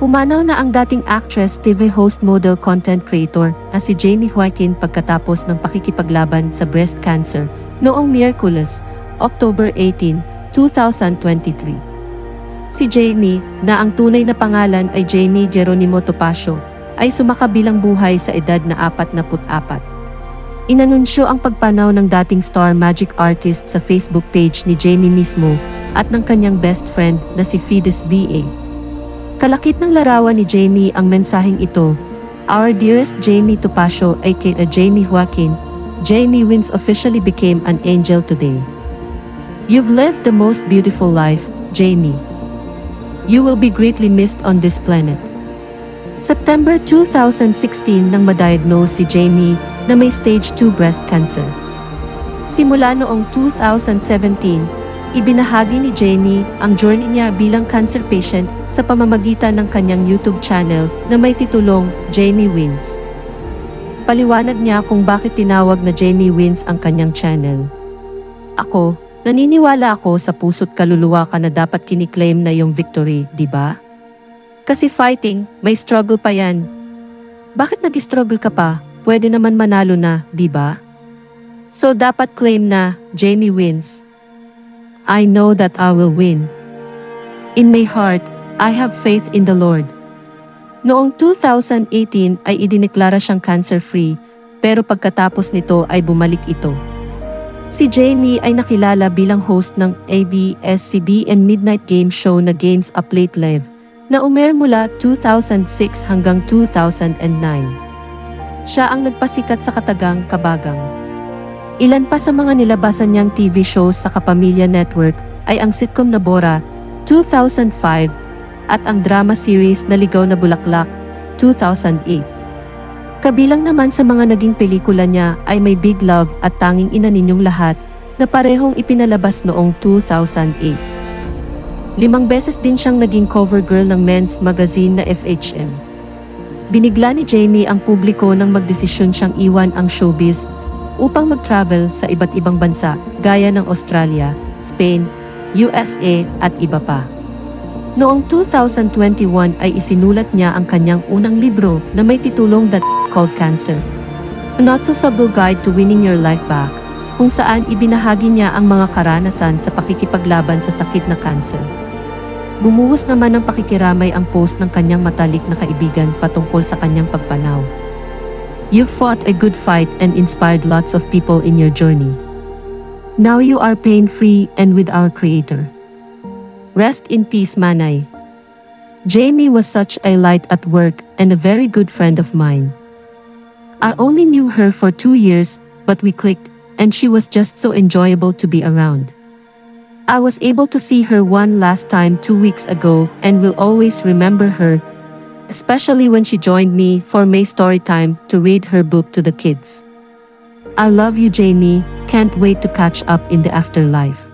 Pumanaw na ang dating actress, TV host, model, content creator na si Jamie Joaquin pagkatapos ng pakikipaglaban sa breast cancer noong Miyerkules, October 18, 2023. Si Jamie, na ang tunay na pangalan ay Jamie Geronimo Topacio, ay sumakabilang buhay sa edad na 44. Inanunsyo ang pagpanaw ng dating star magic artist sa Facebook page ni Jamie mismo at ng kanyang best friend na si Fides VA. Kalakip ng larawan ni Jamie ang mensaheng ito, Our dearest Jamie Topacio aka Jamie Joaquin, Jamie Wins officially became an angel today. You've lived the most beautiful life, Jamie. You will be greatly missed on this planet. September 2016 nang ma-diagnose si Jamie na may stage 2 breast cancer. Simula noong 2017, ibinahagi ni Jamie ang journey niya bilang cancer patient sa pamamagitan ng kanyang YouTube channel na may titulong Jamie Wins. Paliwanag niya kung bakit tinawag na Jamie Wins ang kanyang channel. Ako, naniniwala ako sa puso't kaluluwa ka na dapat kiniklaim na yung victory, di ba? Kasi fighting, may struggle pa yan. Bakit nag-struggle ka pa? Pwede naman manalo na, di ba? So dapat claim na, Jamie wins. I know that I will win. In my heart, I have faith in the Lord. Noong 2018 ay idineklara siyang cancer-free, pero pagkatapos nito ay bumalik ito. Si Jamie ay nakilala bilang host ng ABS-CBN Midnight Game Show na Games Up Late Live, na umer mula 2006 hanggang 2009. Siya ang nagpasikat sa katagang Kabagang. Ilan pa sa mga nilabasan niyang TV shows sa Kapamilya Network ay ang sitcom na Bora, 2005, at ang drama series na Ligaw na Bulaklak, 2008. Kabilang naman sa mga naging pelikula niya ay May Big Love at Tanging Ina Ninyong Lahat na parehong ipinalabas noong 2008. Limang beses din siyang naging cover girl ng men's magazine na FHM. Binigla ni Jamie ang publiko nang magdesisyon siyang iwan ang showbiz upang mag-travel sa iba't ibang bansa gaya ng Australia, Spain, USA at iba pa. Noong 2021 ay isinulat niya ang kanyang unang libro na may titulong That Called Cancer. A Not So Subtle Guide to Winning Your Life Back, kung saan ibinahagi niya ang mga karanasan sa pakikipaglaban sa sakit na cancer. Bumuhos naman ng pakikiramay ang post ng kanyang matalik na kaibigan patungkol sa kanyang pagpanaw. You fought a good fight and inspired lots of people in your journey. Now you are pain-free and with our Creator. Rest in peace, Manay. Jamie was such a light at work and a very good friend of mine. I only knew her for two years, but we clicked, and she was just so enjoyable to be around. I was able to see her one last time two weeks ago and will always remember her, especially when she joined me for May story time to read her book to the kids. I love you, Jamie. Can't wait to catch up in the afterlife.